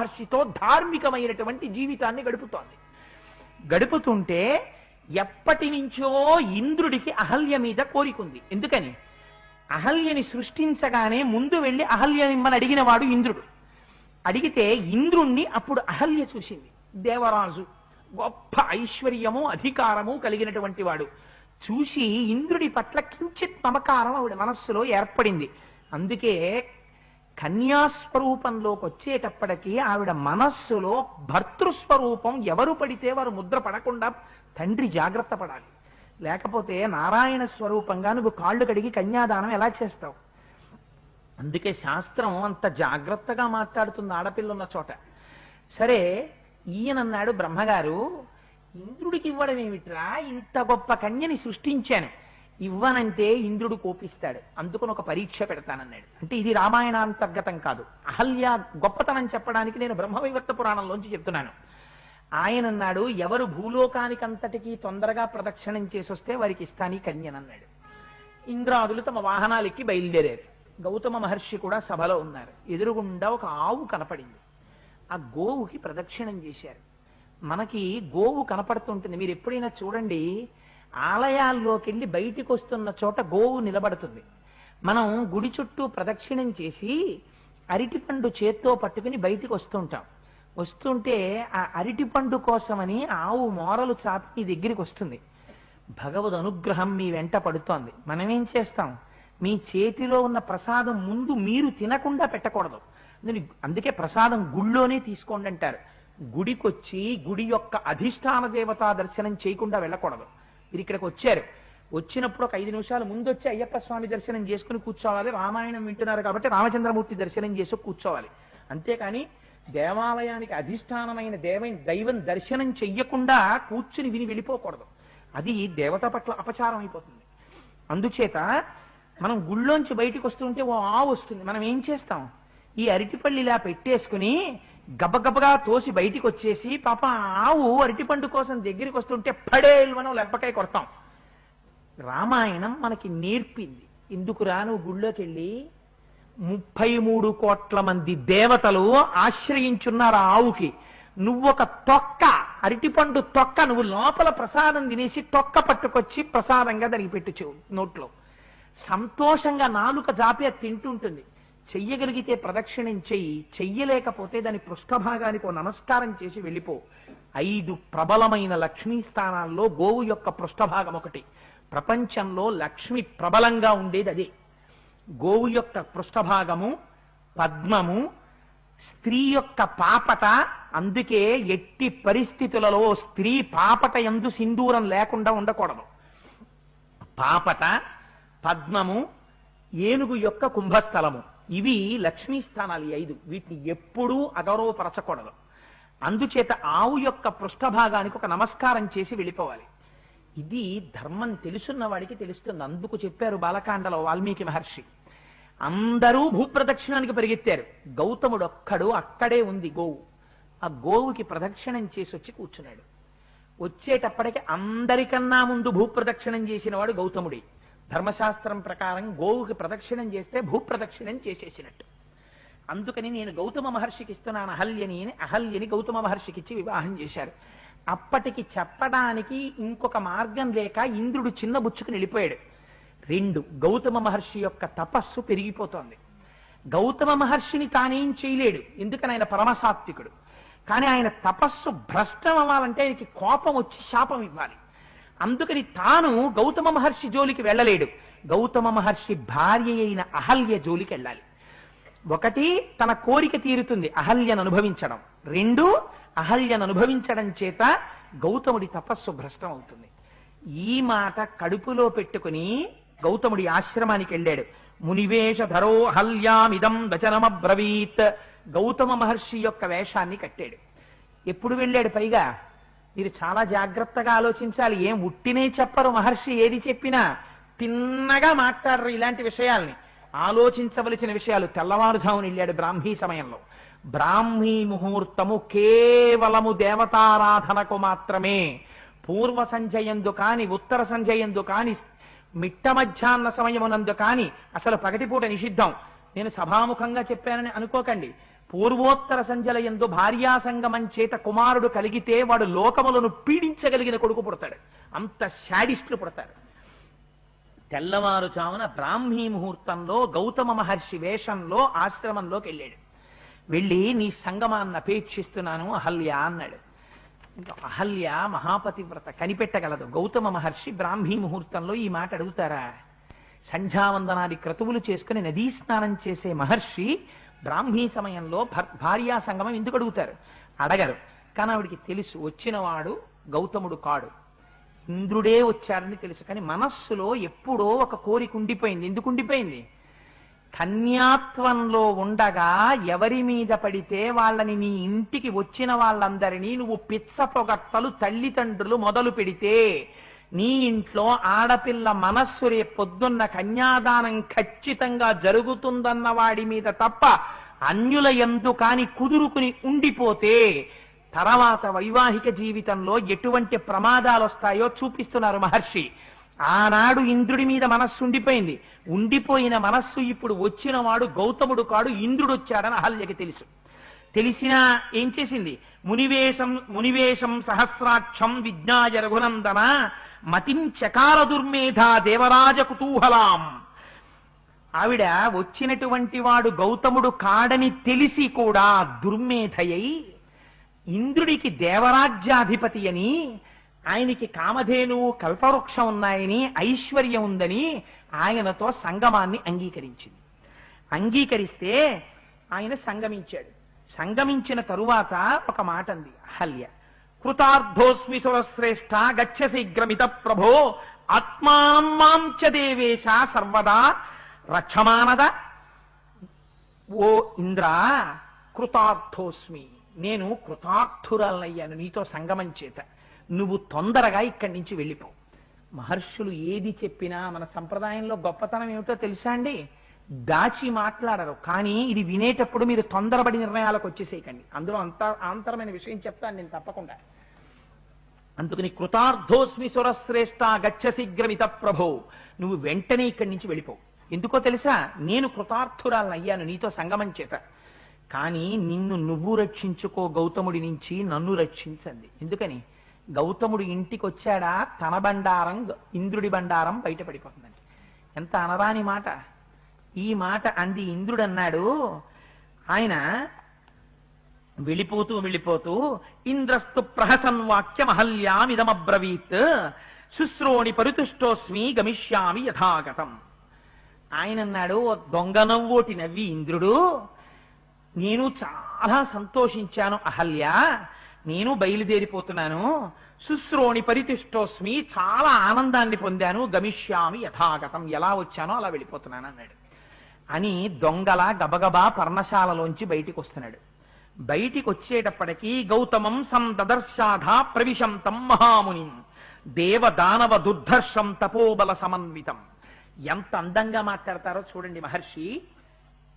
మహర్షితో ధార్మికమైనటువంటి జీవితాన్ని గడుపుతోంది. గడుపుతుంటే ఎప్పటి నుంచో ఇంద్రుడికి అహల్య మీద కోరికుంది. ఎందుకని? అహల్యని సృష్టించగానే ముందు వెళ్ళి అహల్యనిమ్మని అడిగిన వాడు ఇంద్రుడు. అడిగితే ఇంద్రుణ్ణి అప్పుడు అహల్య చూసింది. దేవరాజు గొప్ప ఐశ్వర్యము అధికారము కలిగినటువంటి వాడు. చూసి ఇంద్రుడి పట్ల కించిత్ మమకారం ఆవిడ మనస్సులో ఏర్పడింది. అందుకే కన్యాస్వరూపంలోకి వచ్చేటప్పటికీ ఆవిడ మనస్సులో భర్తృస్వరూపం ఎవరు పడితే వారు ముద్ర పడకుండా తండ్రి జాగ్రత్త పడాలి. లేకపోతే నారాయణ స్వరూపంగా నువ్వు కాళ్ళు కడిగి కన్యాదానం ఎలా చేస్తావు? అందుకే శాస్త్రం అంత జాగ్రత్తగా మాట్లాడుతుంది ఆడపిల్ల ఉన్న చోట. సరే ఈయనన్నాడు బ్రహ్మగారు ఇంద్రుడికి ఇవ్వడం ఏమిట్రా? ఇంత గొప్ప కన్యని సృష్టించాను. ఇవ్వనంటే ఇంద్రుడు కోపిస్తాడు. అందుకని ఒక పరీక్ష పెడతానన్నాడు. అంటే ఇది రామాయణాంతర్గతం కాదు. అహల్య గొప్పతనం చెప్పడానికి నేను బ్రహ్మవివర్త పురాణంలోంచి చెప్తున్నాను. ఆయన అన్నాడు ఎవరు భూలోకానికి అంతటికీ తొందరగా ప్రదక్షిణం చేసి వస్తే వారికి ఇస్తాని కన్యనన్నాడు. ఇంద్రాదులు తమ వాహనాలెక్కి బయలుదేరారు. గౌతమ మహర్షి కూడా సభలో ఉన్నారు. ఎదురుగుండా ఒక ఆవు కనపడింది. ఆ గోవుకి ప్రదక్షిణం చేశారు. మనకి గోవు కనపడుతుంటుంది. మీరు ఎప్పుడైనా చూడండి ఆలయాల్లోకి వెళ్ళి బయటికి వస్తున్న చోట గోవు నిలబడుతుంది. మనం గుడి చుట్టూ ప్రదక్షిణం చేసి అరటిపండు చేత్తో పట్టుకుని బయటికి వస్తుంటాం వస్తుంటే ఆ అరటిపండు కోసమని ఆవు మోరలు చాపి మీ దగ్గరికి వస్తుంది భగవద్ అనుగ్రహం మీ వెంట పడుతోంది. మనమేం చేస్తాం? మీ చేతిలో ఉన్న ప్రసాదం ముందు మీరు తినకుండా పెట్టకూడదు. అందుకే ప్రసాదం గుళ్ళోనే తీసుకోండి అంటారు గుడికొచ్చి గుడి యొక్క అధిష్టాన దేవతా దర్శనం చేయకుండా వెళ్ళకూడదు. మీరు ఇక్కడికి వచ్చారు. వచ్చినప్పుడు ఒక ఐదు నిమిషాలు ముందు వచ్చి అయ్యప్ప స్వామి దర్శనం చేసుకుని కూర్చోవాలి. రామాయణం వింటున్నారు కాబట్టి రామచంద్రమూర్తి దర్శనం చేసి కూర్చోవాలి. అంతేకాని దేవాలయానికి అధిష్టానమైన దేవ దైవం దర్శనం చెయ్యకుండా కూర్చుని విని వెళ్ళిపోకూడదు. అది దేవత పట్ల అపచారం అయిపోతుంది. అందుచేత మనం గుళ్ళోంచి బయటికి వస్తుంటే ఓ ఆవు వస్తుంది. మనం ఏం చేస్తాం? ఈ అరటిపళ్ళు ఇలా పెట్టేసుకుని గబగబగా తోసి బయటికి వచ్చేసి పాప ఆవు అరటిపండు కోసం దగ్గరికి వస్తుంటే పడేల్వనం లెబ్బకాయ కొడతాం. రామాయణం మనకి నేర్పింది. ఇందుకు రాను గుళ్ళోకి వెళ్ళి ముప్పై మూడు కోట్ల మంది దేవతలు ఆశ్రయించున్నారు ఆ ఆవుకి. నువ్వొక తొక్క అరటిపండు తొక్క నువ్వు లోపల ప్రసాదం తినేసి తొక్క పట్టుకొచ్చి ప్రసాదంగా దానికి పెట్టు నోట్లో. సంతోషంగా నాలుక జాపి తింటుంటుంది. చెయ్యగలిగితే ప్రదక్షిణం చెయ్యి చెయ్యలేకపోతే దాని పృష్ఠభాగానికి ఓ నమస్కారం చేసి వెళ్ళిపో. ఐదు ప్రబలమైన లక్ష్మీ స్థానాల్లో గోవు యొక్క పృష్ఠభాగం ఒకటి. ప్రపంచంలో లక్ష్మి ప్రబలంగా ఉండేది అదే. గోవు యొక్క పృష్ఠభాగము పద్మము స్త్రీ యొక్క పాపట అందుకే ఎట్టి పరిస్థితులలో స్త్రీ పాపట ఎందు సింధూరం లేకుండా ఉండకూడదు. పాపట పద్మము ఏనుగు యొక్క కుంభస్థలము. ఇవి లక్ష్మీ స్థానాలు ఐదు. వీటిని ఎప్పుడూ అగౌరవపరచకూడదు. అందుచేత ఆవు యొక్క పృష్ఠభాగానికి ఒక నమస్కారం చేసి వెళ్ళిపోవాలి. ఇది ధర్మం తెలుసున్న వాడికి తెలుస్తుంది. అందుకు చెప్పారు బాలకాండలో వాల్మీకి మహర్షి. అందరూ భూప్రదక్షిణానికి పరిగెత్తారు. గౌతముడు ఒక్కడు అక్కడే ఉంది గోవు. ఆ గోవుకి ప్రదక్షిణం చేసి వచ్చి కూర్చున్నాడు. వచ్చేటప్పటికి అందరికన్నా ముందు భూప్రదక్షిణం చేసిన వాడు గౌతముడి. ధర్మశాస్త్రం ప్రకారం గోవుకి ప్రదక్షిణం చేస్తే భూప్రదక్షిణం చేసేసినట్టు. అందుకని నేను గౌతమ మహర్షికి ఇస్తున్నాను అహల్యని అని అహల్యని గౌతమ మహర్షికి ఇచ్చి వివాహం చేశారు. అప్పటికి చెప్పడానికి ఇంకొక మార్గం లేక ఇంద్రుడు చిన్న బుచ్చుకుని వెళ్ళిపోయాడు రెండు గౌతమ మహర్షి యొక్క తపస్సు పెరిగిపోతోంది. గౌతమ మహర్షిని తానేం చేయలేడు ఎందుకని ఆయన పరమసాత్వికుడు. కానీ ఆయన తపస్సు భ్రష్టం అవ్వాలంటే ఆయనకి కోపం వచ్చి శాపం ఇవ్వాలి. అందుకని తాను గౌతమ మహర్షి జోలికి వెళ్ళలేడు. గౌతమ మహర్షి భార్య అయిన అహల్య జోలికి వెళ్ళాలి. ఒకటి తన కోరిక తీరుతుంది అహల్యను అనుభవించడం. రెండు అహల్యను అనుభవించడం చేత గౌతముడి తపస్సు భ్రష్టం అవుతుంది. ఈ మాట కడుపులో పెట్టుకుని గౌతముడి ఆశ్రమానికి వెళ్ళాడు. మునివేష ధరో అహల్యామిదం వచనమబ్రవీత్. గౌతమ మహర్షి యొక్క వేషాన్ని కట్టాడు. ఎప్పుడు వెళ్ళాడు పైగా? మీరు చాలా జాగ్రత్తగా ఆలోచించాలి. ఏం ఉట్టినే చెప్పరు మహర్షి. ఏది చెప్పినా తిన్నగా మాట్లాడరు ఇలాంటి విషయాల్ని. ఆలోచించవలసిన విషయాలు తెల్లవారుజామున వెళ్ళాడు బ్రాహ్మీ సమయంలో. బ్రాహ్మీ ముహూర్తము కేవలము దేవతారాధనకు మాత్రమే. పూర్వ సంజయందు కాని ఉత్తర సంజయందు కాని మిట్ట మధ్యాహ్న సమయమునందు కాని అసలు పగటిపూట నిషిద్ధం. నేను సభాముఖంగా చెప్పానని అనుకోకండి. పూర్వోత్తర సంజల ఎందు భార్యా చేత కుమారుడు కలిగితే వాడు లోకములను పీడించగలిగిన కొడుకు పుడతాడు. అంత శాడిస్టులు పుడతారు. తెల్లవారుచామున బ్రాహ్మీ ముహూర్తంలో గౌతమ మహర్షి వేషంలో ఆశ్రమంలోకి వెళ్ళాడు. వెళ్ళి నీ సంగమాన్ని అపేక్షిస్తున్నాను అహల్య అన్నాడు. అహల్య మహాపతివ్రత కనిపెట్టగలదు. గౌతమ మహర్షి బ్రాహ్మీ ముహూర్తంలో ఈ మాట అడుగుతారా? సంధ్యావందనాది క్రతువులు చేసుకుని నదీ స్నానం చేసే మహర్షి బ్రాహ్మీ సమయంలో భార్యా సంగమం ఎందుకు అడుగుతారు? అడగరు. కానీ ఆవిడికి తెలుసు వచ్చినవాడు గౌతముడు కాడు. ఇంద్రుడే వచ్చారని తెలుసు కానీ మనస్సులో ఎప్పుడో ఒక కోరిక ఉండిపోయింది. ఎందుకు ఉండిపోయింది? కన్యాత్వంలో ఉండగా ఎవరి మీద పడితే వాళ్ళని నీ ఇంటికి వచ్చిన వాళ్ళందరినీ నువ్వు పిచ్చ పొగట్టలు తల్లిదండ్రులు మొదలు పెడితే నీ ఇంట్లో ఆడపిల్ల మనస్సు రేపు పొద్దున్న కన్యాదానం ఖచ్చితంగా జరుగుతుందన్న వాడి మీద తప్ప అన్యుల ఎందు కాని కుదురుకుని ఉండిపోతే తర్వాత వైవాహిక జీవితంలో ఎటువంటి ప్రమాదాలు వస్తాయో చూపిస్తున్నారు మహర్షి. ఆనాడు ఇంద్రుడి మీద మనస్సు ఉండిపోయింది. ఉండిపోయిన మనస్సు ఇప్పుడు వచ్చినవాడు గౌతముడు కాడు ఇంద్రుడు వచ్చాడని అహల్యకి తెలుసు. తెలిసినా ఏం చేసింది? మునివేషం మునివేషం సహస్రాక్షం విజ్ఞాయ రఘునందన మతిం చకార దుర్మేధ దేవరాజ కుతూహలాం. ఆవిడ వచ్చినటువంటి వాడు గౌతముడు కాడని తెలిసి కూడా దుర్మేధయై ఇంద్రుడికి దేవరాజ్యాధిపతి అని ఆయనకి కామధేనువు కల్పవృక్షం ఉన్నాయని ఐశ్వర్యం ఉందని ఆయనతో సంగమాన్ని అంగీకరించింది. అంగీకరిస్తే ఆయన సంగమించాడు. సంగమించిన తరువాత ఒక మాట అంది అహల్య. కృతార్థోస్మి సురశ్రేష్ఠ గచ్చ శీఘ్రమిత ప్రభో ఆత్మానం మాం దేవేశ సర్వదా రక్షమానద. ఓ ఇంద్ర కృతార్థోస్మి నేను కృతార్థురాలయ్యాను నీతో సంగమం చేత. నువ్వు తొందరగా ఇక్కడి నుంచి వెళ్ళిపో. మహర్షులు ఏది చెప్పినా మన సంప్రదాయంలో గొప్పతనం ఏమిటో తెలుసా అండి? దాచి మాట్లాడరు. కానీ ఇది వినేటప్పుడు మీరు తొందరపడి నిర్ణయాలకు వచ్చేసేయకండి. అందులో అంత ఆంతరమైన విషయం చెప్తాను నేను తప్పకుండా. అందుకని కృతార్థోస్మి సురశ్రేష్ట గచ్చ శీఘ్రమిత ప్రభో. నువ్వు వెంటనే ఇక్కడి నుంచి వెళ్ళిపోవు ఎందుకో తెలుసా? నేను కృతార్థురాలను అయ్యాను నీతో సంగమం చేత. కానీ నిన్ను నువ్వు రక్షించుకో గౌతముడి నుంచి నన్ను రక్షించండి ఎందుకని? గౌతముడు ఇంటికి వచ్చాడా తన బండారం ఇంద్రుడి బండారం బయటపడిపోతుందండి. ఎంత అనరాని మాట. ఈ మాట అంది ఇంద్రుడన్నాడు. ఆయన వెళ్ళిపోతూ వెళ్ళిపోతూ ఇంద్రస్తు ప్రహసన్ వాక్యమహల్యామిదమబ్రవీత్ శుశ్రోణి పరితుష్టోస్మి గమిష్యామి యథాగతం. ఆయన అన్నాడు "ఓ దొంగ నవ్వోటి నవ్వి ఇంద్రుడు నేను చాలా సంతోషించాను అహల్య నేను బయలుదేరిపోతున్నాను. శుశ్రోణి పరితిష్టోస్మి చాలా ఆనందాన్ని పొందాను గమిష్యామి యథాగతం ఎలా వచ్చానో అలా వెళ్ళిపోతున్నాను అన్నాడు. అని దొంగల గబగబా పర్ణశాలలోంచి బయటికి వస్తున్నాడు బయటికి వచ్చేటప్పటికీ గౌతమం సందదర్శాధ ప్రవిశంతం మహాముని. దేవ దానవ దుర్ధర్షం తపోబల సమన్వితం. ఎంత అందంగా మాట్లాడతారో చూడండి మహర్షి.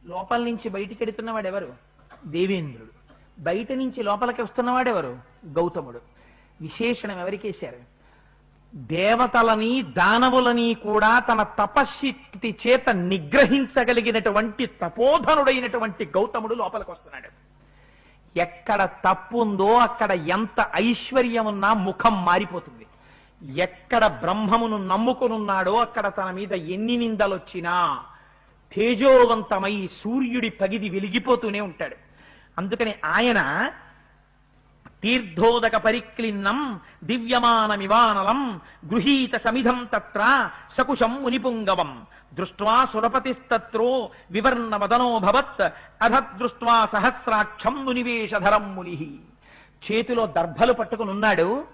లోపల నుంచి బయటికి ఎడుతున్నవాడు ఎవరు దేవేంద్రుడు. బయట నుంచి లోపలికి వస్తున్నవాడు ఎవరు గౌతముడు. విశేషణం ఎవరికేశారు? దేవతలని దానవులని కూడా తన తపశక్తి చేత నిగ్రహించగలిగినటువంటి తపోధనుడైనటువంటి గౌతముడు లోపలికి వస్తున్నాడు ఎక్కడ తప్పు ఉందో అక్కడ ఎంత ఐశ్వర్యం ఉన్నా ముఖం మారిపోతుంది. ఎక్కడ బ్రహ్మమును నమ్ముకునున్నాడో అక్కడ తన మీద ఎన్ని నిందలొచ్చినా తేజోవంతమై సూర్యుడి పగిది వెలిగిపోతూనే ఉంటాడు. అందుకని ఆయన తీర్థోదక పరిక్లిన్నం దివ్యమానమివానలం గృహీత సమిధం తత్ర సకుశం మునిపుంగవం. దృష్ట్వా సురపతిస్తత్రో వివర్ణ వదనోభవత్ అధదృష్ట్వా సహస్రాక్షం మునివేషధరం ముని చేతిలో దర్భలు పట్టుకుని ఉన్నాడు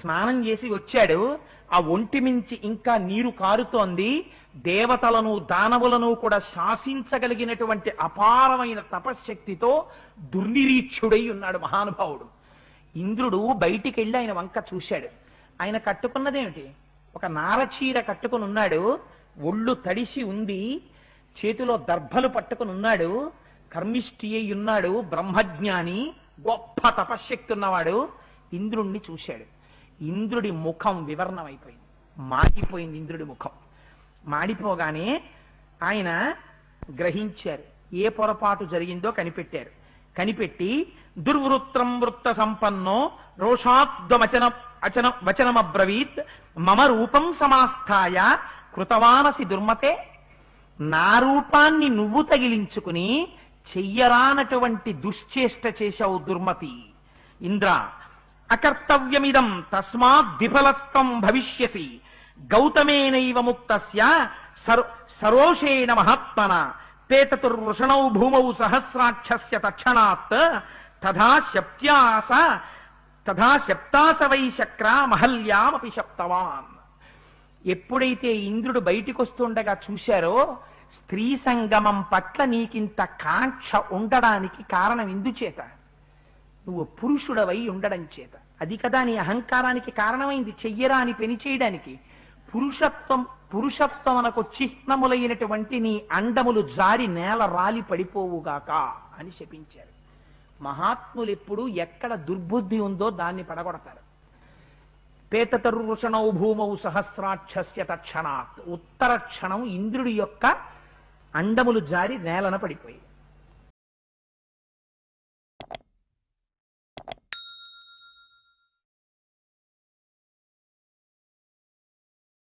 స్నానం చేసి వచ్చాడు ఆ ఒంటి మించి ఇంకా నీరు కారుతోంది దేవతలను దానవులను కూడా శాసించగలిగినటువంటి అపారమైన తపశ్శక్తితో దుర్నిరీక్షుడై ఉన్నాడు మహానుభావుడు. ఇంద్రుడు బయటికి వెళ్ళి ఆయన వంక చూశాడు. ఆయన కట్టుకున్నదేమిటి? ఒక నారచీర కట్టుకుని ఉన్నాడు. ఒళ్ళు తడిసి ఉంది. చేతిలో దర్భలు పట్టుకుని ఉన్నాడు. కర్మిష్టి అయి ఉన్నాడు. బ్రహ్మజ్ఞాని గొప్ప తపశ్శక్తి ఉన్నవాడు. ఇంద్రుణ్ణి చూశాడు. ఇంద్రుడి ముఖం వివరణమైపోయింది. మాడిపోయింది ఇంద్రుడి ముఖం. మాడిపోగానే ఆయన గ్రహించారు. ఏ పొరపాటు జరిగిందో కనిపెట్టారు. కనిపెట్టి దుర్వృత్రం వృత్త సంపన్నో రోషాద్వచన అచన వచనమబ్రవీత్ మమ రూపం సమాస్థాయ కృతవానసి దుర్మతే. నా రూపాన్ని నువ్వు తగిలించుకుని చెయ్యరానటువంటి దుశ్చేష్ట చేశావు దుర్మతి. ఇంద్ర అకర్తవ్యమిదం తస్మాత్ విఫలస్తం భవిష్యసి. గౌతమేనైవ ముక్త సరోషేణ మహాత్మన. పేతతుర్వృషణౌ భూమౌ సహస్రాక్షస్య తక్షణాత్ తథా శప్త్యాస తథా శప్తాస వై శక్ర మహల్యామపి శప్తవాన్. ఎప్పుడైతే ఇంద్రుడు బయటికి వస్తుండగా చూశారో స్త్రీ సంగమం పట్ల నీకింత కాంక్ష ఉండడానికి కారణం ఇందుచేత. నువ్వు పురుషుడవై ఉండడం చేత. అది కదా నీ అహంకారానికి కారణమైంది. చెయ్యరా అని పెని చేయడానికి. పురుషత్వం పురుషత్వమునకు చిహ్నములైనటువంటి నీ అండములు జారి నేల రాలి పడిపోవుగాక అని శపించారు. మహాత్ములు ఎప్పుడు ఎక్కడ దుర్బుద్ధి ఉందో దాన్ని పడగొడతారు. పేతతరుషణౌ భూమౌ సహస్రాక్షస్య తక్షణాత్ ఉత్తర క్షణం ఇంద్రుడి యొక్క అండములు జారి నేలన పడిపోయి.